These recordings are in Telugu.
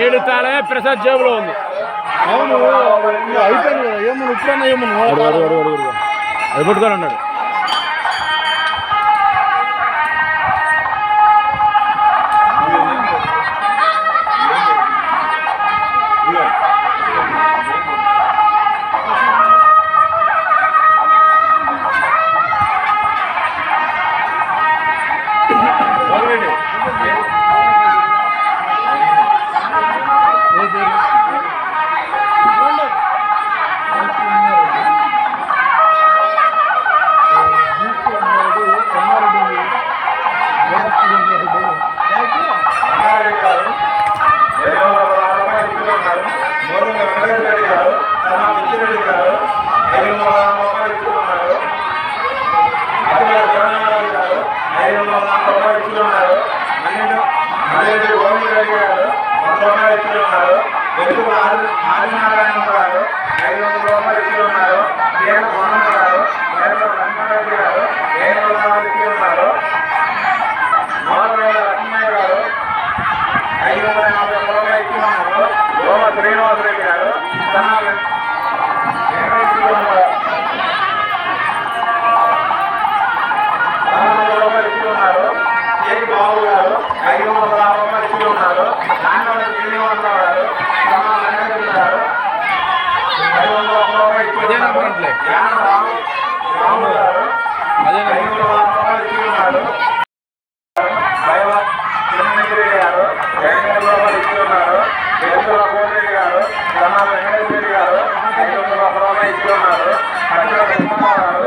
ఏడు తాళే ప్రసాద్ జేబులో ఉంది. అవును అయిపోయింది కదా ఏమన్నా ఇప్పుడన్నా ఏమన్నా అది పట్టుకొని అన్నాడు.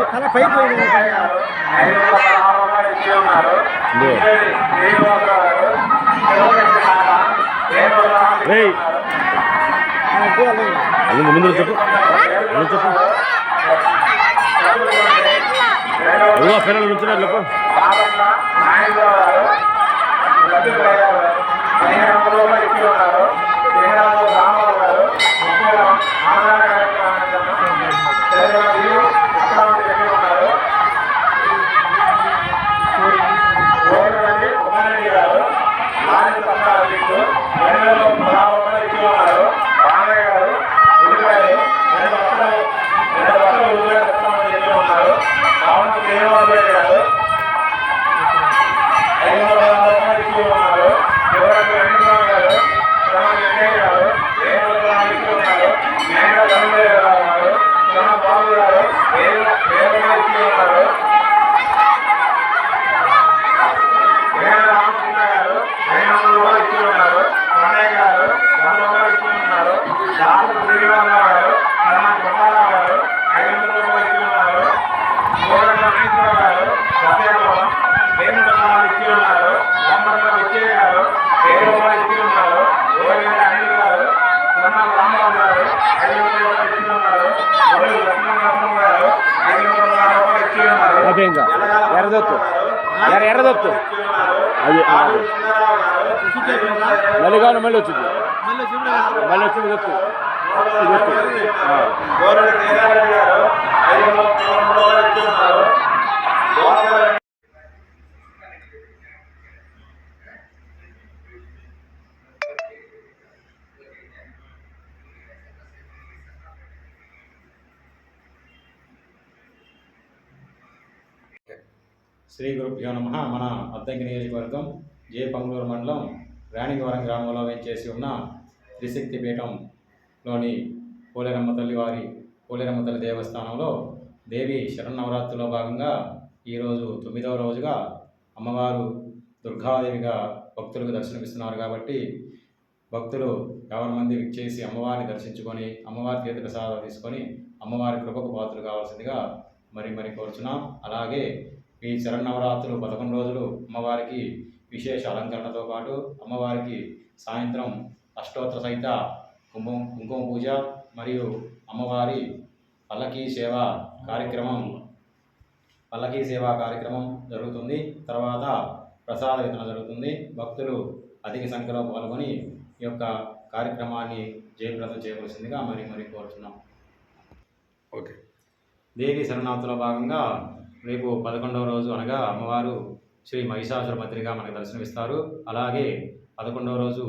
తల పై ముందు ముందు చెప్పు. ముందు చెప్పు. పిల్లలు ఉంచినట్లు ఏకంగా ఎర్రదొత్తు. ఎర్ర ఎర్రదొత్తు. అది మళ్ళీ కావాలి మళ్ళీ వచ్చింది. మళ్ళీ వచ్చింది దొత్తు. దొత్తు. శ్రీ గురుభ్యో నమ. మన అద్దంకి నియోజకవర్గం జే పంగులూరు మండలం రాణిగవరం గ్రామంలో వేంచేసి ఉన్న త్రిశక్తి పీఠంలోని పోలేరమ్మ తల్లి వారి పోలేరమ్మ తల్లి దేవస్థానంలో దేవి శరణవరాత్రిలో భాగంగా ఈరోజు తొమ్మిదవ రోజుగా అమ్మవారు దుర్గాదేవిగా భక్తులకు దర్శనమిస్తున్నారు కాబట్టి భక్తులు ఎవరి మంది విచ్చేసి అమ్మవారిని దర్శించుకొని అమ్మవారి తీర్థ ప్రసాదాలు తీసుకొని అమ్మవారి కృపకు పాత్రలు కావాల్సిందిగా మరి మరి కోరుచున్నాం. అలాగే ఈ శరన్నవరాత్రులు పదకొండు రోజులు అమ్మవారికి విశేష అలంకరణతో పాటు అమ్మవారికి సాయంత్రం అష్టోత్తర సహిత కుంభం కుంకుమ పూజ మరియు అమ్మవారి పల్లకీ సేవ కార్యక్రమం పల్లకీ సేవా కార్యక్రమం జరుగుతుంది. తర్వాత ప్రసాద వితరణ జరుగుతుంది. భక్తులు అధిక సంఖ్యలో పాల్గొని ఈ యొక్క కార్యక్రమాన్ని జయప్రదం చేయవలసిందిగా మరి మరి కోరుతున్నాం ఓకే. దేవి శరణార్థుల భాగంగా రేపు పదకొండవ రోజు అనగా అమ్మవారు శ్రీ మహిషాసుర మధ్యగా మనకు దర్శనమిస్తారు. అలాగే పదకొండవ రోజు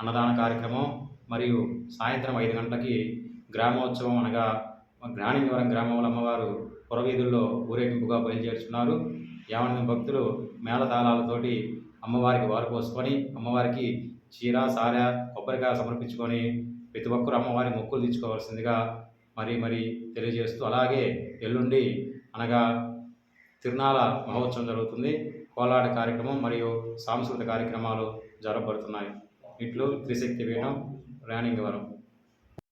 అన్నదాన కార్యక్రమం మరియు సాయంత్రం ఐదు గంటలకి గ్రామోత్సవం అనగా గ్రాణివరం గ్రామంలో అమ్మవారు పురవీధుల్లో ఊరేగింపుగా బయలుదేరుచున్నారు. యావన భక్తులు మేళతాళాలతోటి అమ్మవారికి వారు పోసుకొని అమ్మవారికి చీర సార కొబ్బరికాయ సమర్పించుకొని ప్రతి ఒక్కరు అమ్మవారి మొక్కులు తీసుకోవాల్సిందిగా మరి మరి తెలియజేస్తూ అలాగే ఎల్లుండి అనగా తిరునాళ మహోత్సవం జరుగుతుంది. కోలాట కార్యక్రమం మరియు సాంస్కృతిక కార్యక్రమాలు జరపబడుతున్నాయి. ఇట్లు త్రిశక్తి పీఠం రాణింగవరం.